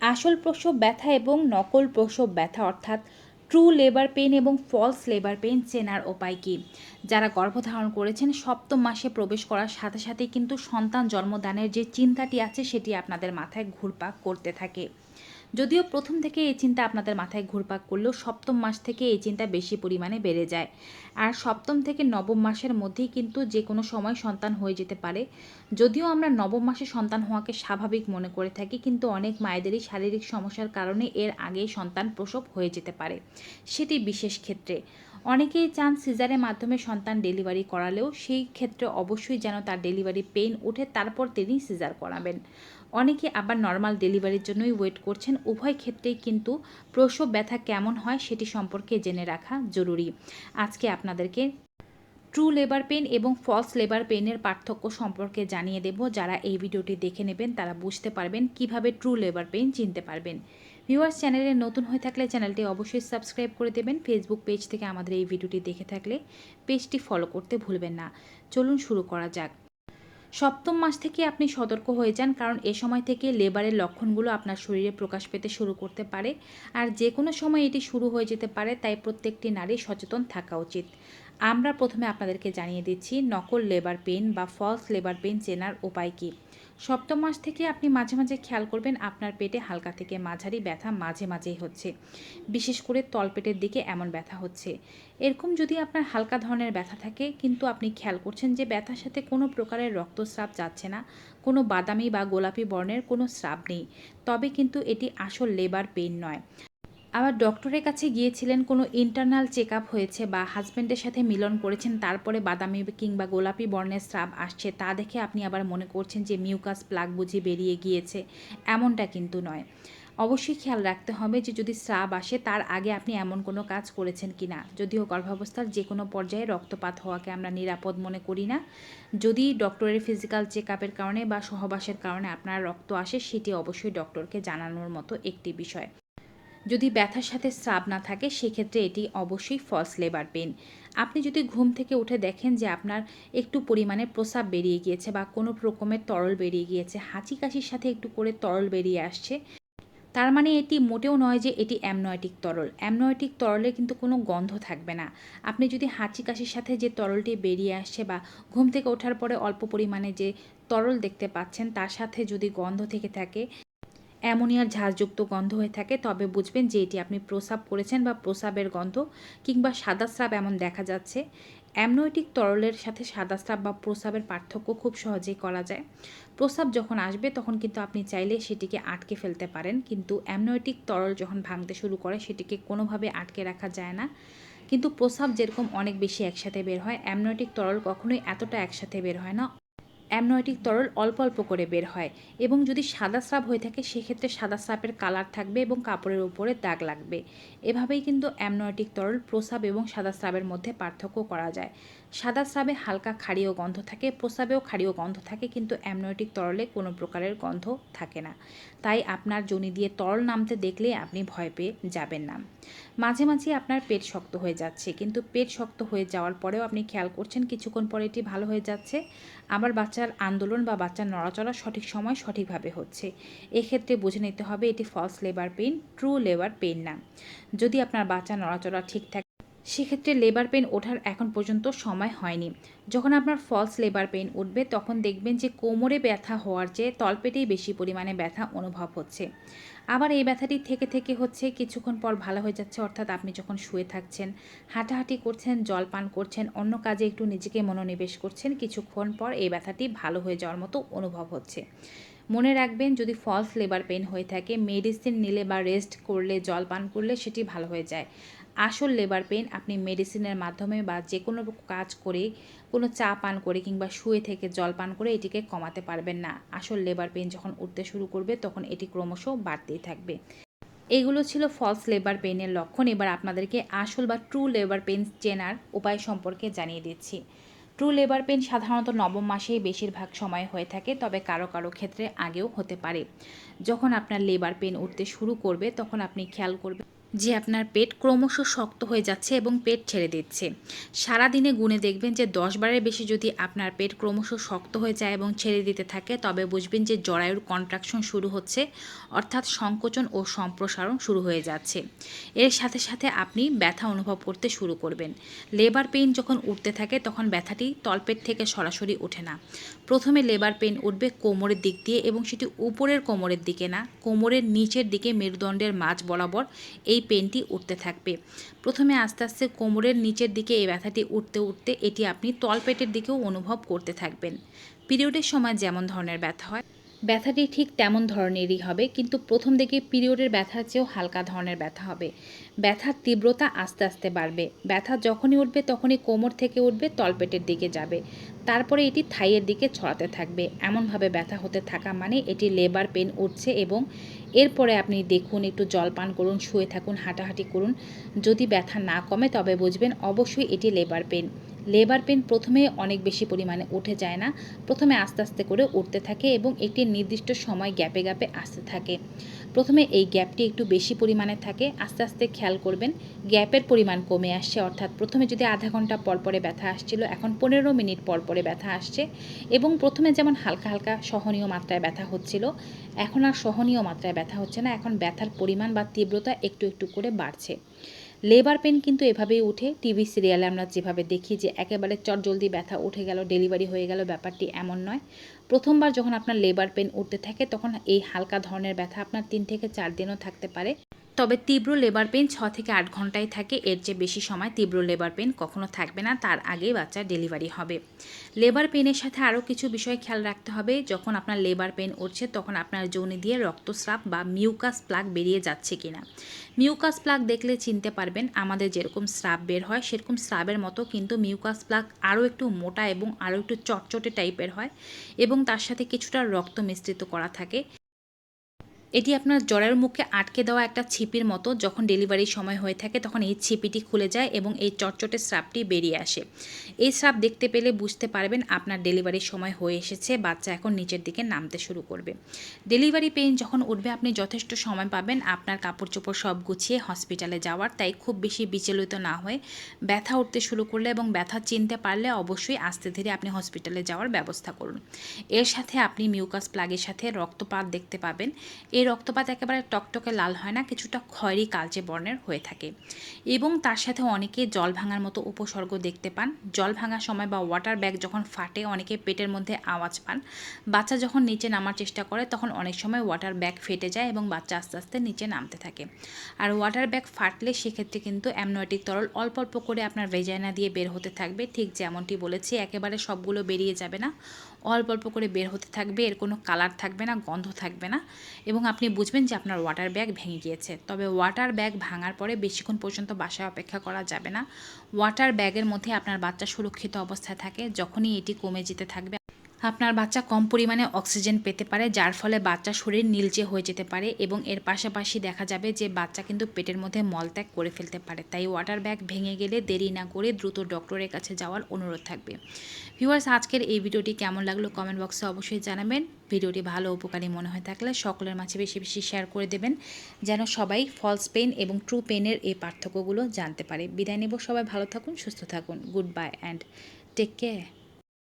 আসল প্রসব ব্যথা এবং নকল প্রসব ব্যথা, অর্থাৎ ট্রু লেবার পেন এবং ফলস লেবার পেন চেনার উপায় কী? যারা গর্ভধারণ করেছেন, সপ্তম মাসে প্রবেশ করার সাথে সাথে কিন্তু সন্তান জন্মদানের যে চিন্তাটি আছে, সেটি আপনাদের মাথায় ঘুরপাক করতে থাকে। যদিও প্রথম থেকে এই চিন্তা আপনাদের মাথায় ঘুরপাক করলেও সপ্তম মাস থেকে এই চিন্তা বেশি পরিমাণে বেড়ে যায়। আর সপ্তম থেকে নবম মাসের মধ্যেই কিন্তু যে কোনো সময় সন্তান হয়ে যেতে পারে। যদিও আমরা নবম মাসে সন্তান হওয়াকে স্বাভাবিক মনে করে থাকি, কিন্তু অনেক মায়েদেরই শারীরিক সমস্যার কারণে এর আগেই সন্তান প্রসব হয়ে যেতে পারে। সেটি বিশেষ ক্ষেত্রে। অনেকেই চান সিজারের মাধ্যমে সন্তান ডেলিভারি করালেও সেই ক্ষেত্রে অবশ্যই যেন তার ডেলিভারি পেইন উঠে তারপর তিনি সিজার করাবেন। অনেকে আবার নর্মাল ডেলিভারির জন্যই ওয়েট করছেন। উভয় ক্ষেত্রেই কিন্তু প্রসব ব্যথা কেমন হয় সেটি সম্পর্কে জেনে রাখা জরুরি। আজকে আপনাদেরকে ট্রু লেবার পেন এবং ফলস লেবার পেনের পার্থক্য সম্পর্কে জানিয়ে দেব। যারা এই ভিডিওটি দেখে নেবেন, তারা বুঝতে পারবেন কীভাবে ট্রু লেবার পেন চিনতে পারবেন। ভিউয়ার্স চ্যানেলে নতুন হয়ে থাকলে চ্যানেলটি অবশ্যই সাবস্ক্রাইব করে দেবেন। ফেসবুক পেজ থেকে আমাদের এই ভিডিওটি দেখে থাকলে পেজটি ফলো করতে ভুলবেন না। চলুন শুরু করা যাক। সপ্তম মাস থেকে আপনি সতর্ক হয়ে যান, কারণ এ সময় থেকে লেবারের লক্ষণগুলো আপনার শরীরে প্রকাশ পেতে শুরু করতে পারে। আর যে কোনো সময় এটি শুরু হয়ে যেতে পারে, তাই প্রত্যেকটি নারী সচেতন থাকা উচিত। আমরা প্রথমে আপনাদেরকে জানিয়ে দিচ্ছি, নকল লেবার পেন বা ফলস লেবার পেন চেনার উপায় কী? সপ্তম মাস থেকে আপনি মাঝে মাঝে খেয়াল করবেন আপনার পেটে হালকা থেকে মাঝারি ব্যথা মাঝে মাঝেই হচ্ছে। বিশেষ করে তলপেটের দিকে এমন ব্যথা হচ্ছে। এরকম যদি আপনার হালকা ধরনের ব্যথা থাকে, কিন্তু আপনি খেয়াল করছেন যে ব্যথার সাথে কোনো প্রকারের রক্তস্রাব যাচ্ছে না, কোনো বাদামি বা গোলাপি বর্ণের কোনো স্রাব নেই, তবে কিন্তু এটি আসল লেবার পেইন নয়। আবার ডক্টরের কাছে গিয়েছিলেন, কোনো ইন্টারনাল চেক হয়েছে বা হাজব্যান্ডের সাথে মিলন করেছেন, তারপরে বাদামি কিংবা গোলাপি বর্ণের স্রাব আসছে, তা দেখে আপনি আবার মনে করছেন যে মিউকাস প্লাগ বুঝি বেরিয়ে গিয়েছে, এমনটা কিন্তু নয়। অবশ্যই খেয়াল রাখতে হবে যে যদি স্রাব আসে, তার আগে আপনি এমন কোনো কাজ করেছেন কি না যদিও গর্ভাবস্থার যে কোনো পর্যায়ে রক্তপাত হওয়াকে আমরা নিরাপদ মনে করি না। যদি ডক্টরের ফিজিক্যাল চেক কারণে বা সহবাসের কারণে আপনার রক্ত আসে, সেটি অবশ্যই ডক্টরকে জানানোর মতো একটি বিষয়। যদি ব্যথার সাথে স্রাব না থাকে, সেক্ষেত্রে এটি অবশ্যই ফলস লেবার পেন আপনি যদি ঘুম থেকে উঠে দেখেন যে আপনার একটু পরিমাণে প্রস্রাব বেরিয়ে গিয়েছে বা কোনো রকমের তরল বেরিয়ে গিয়েছে, হাঁচি কাশির সাথে একটু করে তরল বেরিয়ে আসছে, তার মানে এটি মোটেও নয় যে এটি অ্যামনয়টিক তরল। অ্যামনয়টিক তরলে কিন্তু কোনো গন্ধ থাকবে না। আপনি যদি হাঁচি কাশির সাথে যে তরলটি বেরিয়ে আসছে বা ঘুম থেকে ওঠার পরে অল্প পরিমাণে যে তরল দেখতে পাচ্ছেন, তার সাথে যদি গন্ধ থেকে থাকে অ্যামোনিয়ার ঝাঁঝযুক্ত গন্ধ হয়ে থাকে, তবে বুঝবেন যে এটি আপনি প্রসাব করেছেন বা প্রসাবের গন্ধ কিংবা সাদা স্রাব এমন দেখা যাচ্ছে। অ্যামনোয়েটিক তরলের সাথে সাদা স্রাব বা প্রসাবের পার্থক্য খুব সহজেই করা যায়। প্রসাব যখন আসবে, তখন কিন্তু আপনি চাইলে সেটিকে আটকে ফেলতে পারেন, কিন্তু অ্যামনোয়েটিক তরল যখন ভাঙতে শুরু করে, সেটিকে কোনোভাবে আটকে রাখা যায় না। কিন্তু প্রসাব যেরকম অনেক বেশি একসাথে বের হয়, অ্যামনোয়েটিক তরল কখনোই এতটা একসাথে বের হয় না। অ্যামনোয়েটিক তরল অল্প অল্প করে বের হয় এবং যদি সাদা স্রাব হয়ে থাকে, সেক্ষেত্রে সাদা স্রাবের কালার থাকবে এবং কাপড়ের উপরে দাগ লাগবে। এভাবেই কিন্তু অ্যামনয়টিক তরল প্রসাব এবং সাদা স্রাবের মধ্যে পার্থক্য করা যায়। সাদা স্রাবে হালকা ক্ষারীয় গন্ধ থাকে প্রসাবেও ক্ষারীয় গন্ধ থাকে, কিন্তু অ্যামনোয়েটিক তরলে কোনো প্রকারের গন্ধ থাকে না। তাই আপনার জনি দিয়ে তরল নামতে দেখলে আপনি ভয় পেয়ে যাবেন না। মাঝে মাঝে আপনার পেট শক্ত হয়ে যাচ্ছে, কিন্তু পেট শক্ত হয়ে যাওয়ার পরেও আপনি খেয়াল করছেন কিছুক্ষণ পরে এটি ভালো হয়ে যাচ্ছে। আবার বাচ্চার আন্দোলন বা বাচ্চার নড়াচড়া সঠিক সময় সঠিকভাবে হচ্ছে। এক্ষেত্রে বুঝে নিতে হবে এটি false labour pain true labour pain না। যদি আপনার বাচ্চা নড়াচড়া ঠিক থাকে সেক্ষেত্রে লেবার পেন ওঠার এখন পর্যন্ত সময় হয়নি। যখন আপনার ফলস লেবার পেন উঠবে, তখন দেখবেন যে কোমরে ব্যথা হওয়ার চেয়ে তলপেটেই বেশি পরিমাণে ব্যথা অনুভব হচ্ছে। আবার এই ব্যথাটি থেকে থেকে হচ্ছে, কিছুক্ষণ পর ভালো হয়ে যাচ্ছে, অর্থাৎ আপনি যখন শুয়ে থাকছেন, হাঁটাহাঁটি করছেন, জল পান করছেন, অন্য কাজে একটু নিজেকে মনোনিবেশ করছেন, কিছুক্ষণ পর এই ব্যথাটি ভালো হয়ে যাওয়ার মতো অনুভব হচ্ছে। মনে রাখবেন, যদি ফলস লেবার পেন হয়ে থাকে মেডিসিন নিলে বা রেস্ট করলে, জল পান করলে সেটি ভালো হয়ে যায়। আসল লেবার পেন আপনি মেডিসিনের মাধ্যমে বা যে কোনো কাজ করে কোনো চা পান করে কিংবা শুয়ে থেকে জল পান করে এটিকে কমাতে পারবেন না। আসল লেবার পেন যখন উঠতে শুরু করবে তখন এটি ক্রমশ বাড়তেই থাকবে। এগুলো ছিল ফলস লেবার পেনের লক্ষণ। এবার আপনাদেরকে আসল বা ট্রু লেবার পেন চেনার উপায় সম্পর্কে জানিয়ে দিচ্ছি। ট্রু লেবার পেন সাধারণত নবম মাসেই বেশিরভাগ সময় হয়ে থাকে, তবে কারও কারও ক্ষেত্রে আগেও হতে পারে। যখন আপনার লেবার পেন উঠতে শুরু করবে তখন আপনি খেয়াল করবেন যে আপনার পেট ক্রমশ শক্ত হয়ে যাচ্ছে এবং পেট ছেড়ে দিচ্ছে। সারা দিনে গুণে দেখবেন যে দশ বারের বেশি যদি আপনার পেট ক্রমশ শক্ত হয়ে যায় এবং ছেড়ে দিতে থাকে, তবে বুঝবেন যে জরায়ুর কন্ট্রাকশন শুরু হচ্ছে, অর্থাৎ সংকোচন ও সম্প্রসারণ শুরু হয়ে যাচ্ছে। এর সাথে সাথে আপনি ব্যথা অনুভব করতে শুরু করবেন। লেবার পেইন যখন উঠতে থাকে, তখন ব্যথাটি তলপেট থেকে সরাসরি ওঠে না। প্রথমে লেবার পেইন উঠবে কোমরের দিক দিয়ে এবং সেটি উপরের কোমরের দিকে না, কোমরের নিচের দিকে মেরুদণ্ডের মাঝ বরাবর। এই পেনটি উঠতে থাকবে। প্রথমে আস্তে আস্তে কোমরের নিচের দিকে এই ব্যথাটি উঠতে উঠতে এটি আপনি তলপেটের দিকেও অনুভব করতে থাকবেন। পিরিয়ডের সময় যেমন ধরনের ব্যথা হয়, ব্যথাটি ঠিক তেমন ধরনেরই হবে, কিন্তু প্রথম দিকে পিরিয়ডের ব্যথার চেয়েও হালকা ধরনের ব্যথা হবে। ব্যথার তীব্রতা আস্তে আস্তে বাড়বে। ব্যথা যখনই উঠবে তখনই কোমর থেকে উঠবে, তলপেটের দিকে যাবে। তারপরে এটি থাইয়ের দিকে ছড়াতে থাকবে। এমনভাবে ব্যথা হতে থাকা মানে এটি লেবার পেন উঠছে এবং এরপরে আপনি দেখুন, একটু জল পান করুন, শুয়ে থাকুন, হাঁটাহাঁটি করুন। যদি ব্যথা না কমে তবে বুঝবেন অবশ্যই এটি লেবার পেন। লেবার পেন প্রথমে অনেক বেশি পরিমাণে উঠে যায় না। প্রথমে আস্তে আস্তে করে উঠতে থাকে এবং একটি নির্দিষ্ট সময় গ্যাপে গ্যাপে আসতে থাকে। প্রথমে এই গ্যাপটি একটু বেশি পরিমাণে থাকে, আস্তে আস্তে খেয়াল করবেন, গ্যাপের পরিমাণ কমে আসছে, অর্থাৎ প্রথমে যদি আধা ঘণ্টা পর পরে ব্যথা আসছিল, এখন পনেরো মিনিট পর পরে ব্যথা আসছে এবং প্রথমে যেমন হালকা হালকা সহনীয় মাত্রায় ব্যথা হচ্ছিল, এখন আর সহনীয় মাত্রায় ব্যথা হচ্ছে না, এখন ব্যথার পরিমাণ বা তীব্রতা একটু একটু করে বাড়ছে। লেবার পেন কিন্তু এভাবেই উঠে, টিভি সিরিয়ালে আমরা যেভাবে দেখি যে একেবারে চটজলদি ব্যথা উঠে গেল, ডেলিভারি হয়ে গেল, ব্যাপারটি এমন নয়। প্রথমবার যখন আপনার লেবার পেন উঠতে থাকে, তখন এই হালকা ধরনের ব্যথা আপনার তিন থেকে চার দিনও থাকতে পারে। তবে তীব্র লেবার পেন ছ থেকে আট ঘন্টায় থাকে। এর চেয়ে বেশি সময় তীব্র লেবার পেন কখনো থাকবে না। তার আগেই বাচ্চার ডেলিভারি হবে। লেবার পেনের সাথে আরও কিছু বিষয় খেয়াল রাখতে হবে। যখন আপনার লেবার পেন উঠছে, তখন আপনার যৌনি দিয়ে রক্তস্রাব বা মিউকাস প্লাগ বেরিয়ে যাচ্ছে কিনা। মিউকাস প্লাগ দেখলে চিনতে পারবেন, আমাদের যেরকম স্রাব বের হয়, সেরকম স্রাবের মতো কিন্তু মিউকাস প্লাগ আরও একটু মোটা এবং আরও একটু চটচটে টাইপের হয়। এবং তার সাথে কিছুটা রক্ত মিশ্রিত করা থাকে। এটি আপনার জ্বরের মুখে আটকে দেওয়া একটা ছিপির মতো। যখন ডেলিভারির সময় হয়ে থাকে, তখন এই ছিপিটি খুলে যায় এবং এই চটচটে স্রাবটি বেরিয়ে আসে। এই স্রাব দেখতে পেলে বুঝতে পারবেন আপনার ডেলিভারির সময় হয়ে এসেছে, বাচ্চা এখন নিচের দিকে নামতে শুরু করবে। ডেলিভারি পেইন যখন উঠবে, আপনি যথেষ্ট সময় পাবেন আপনার কাপড় চোপড় সব গুছিয়ে হসপিটালে যাওয়ার। তাই খুব বেশি বিচলিত না হয়ে ব্যথা উঠতে শুরু করলে এবং ব্যথা চিনতে পারলে অবশ্যই আস্তে ধীরে আপনি হসপিটালে যাওয়ার ব্যবস্থা করুন। এর সাথে আপনি মিউকাস প্লাগের সাথে রক্তপাত দেখতে পাবেন। এই রক্তপাত একেবারে টকটকে লাল হয় না, কিছুটা খয়েরি কালচে বর্ণের হয়ে থাকে। এবং তার সাথে অনেকে জল ভাঙার মতো উপসর্গ দেখতে পান। জল ভাঙার সময় বা ওয়াটার ব্যাগ যখন ফাটে, অনেকে পেটের মধ্যে আওয়াজ পান। বাচ্চা যখন নিচে নামার চেষ্টা করে, তখন অনেক সময় ওয়াটার ব্যাগ ফেটে যায় এবং বাচ্চা আস্তে আস্তে নিচে নামতে থাকে। আর ওয়াটার ব্যাগ ফাটলে সেক্ষেত্রে কিন্তু অ্যামনোয়েটিক তরল অল্প অল্প করে আপনার ভেজাইনা দিয়ে বের হতে থাকবে। ঠিক যেমনটি বলেছি, একেবারে সবগুলো বেরিয়ে যাবে না। অল্প অল্প করে বের হতে থাকবে, এর কোনো কালার থাকবে না, গন্ধ থাকবে না। এবং আপনি বুঝবেন যে আপনার ওয়াটার ব্যাগ ভেঙে গিয়েছে। তবে ওয়াটার ব্যাগ ভাঙার পরে বেশিক্ষণ পর্যন্ত বাসায় অপেক্ষা করা যাবে না। ওয়াটার ব্যাগের মধ্যে আপনার বাচ্চা সুরক্ষিত অবস্থায় থাকে, যখনই এটি কমে যেতে থাকবে আপনার বাচ্চা কম পরিমাণে অক্সিজেন পেতে পারে, যার ফলে বাচ্চা শরীর নীলচে হয়ে যেতে পারে এবং এর পাশাপাশি দেখা যাবে যে বাচ্চা কিন্তু পেটের মধ্যে মলত্যাগ করে ফেলতে পারে। তাই ওয়াটার ব্যাগ ভেঙে গেলে দেরি না করে দ্রুত ডক্টরের কাছে যাওয়ার অনুরোধ থাকবে। ভিউয়ার্স, আজকের এই ভিডিওটি কেমন লাগল কমেন্ট বক্সে অবশ্যই জানাবেন। ভিডিওটি ভালো উপকারী মনে হয়ে থাকলে সকলের মাঝে বেশি বেশি শেয়ার করে দেবেন, যেন সবাই ফলস পেন এবং ট্রু পেনের এই পার্থক্যগুলো জানতে পারে। বিদায় নেব সবাই, ভালো থাকুন, সুস্থ থাকুন। Good bye and take care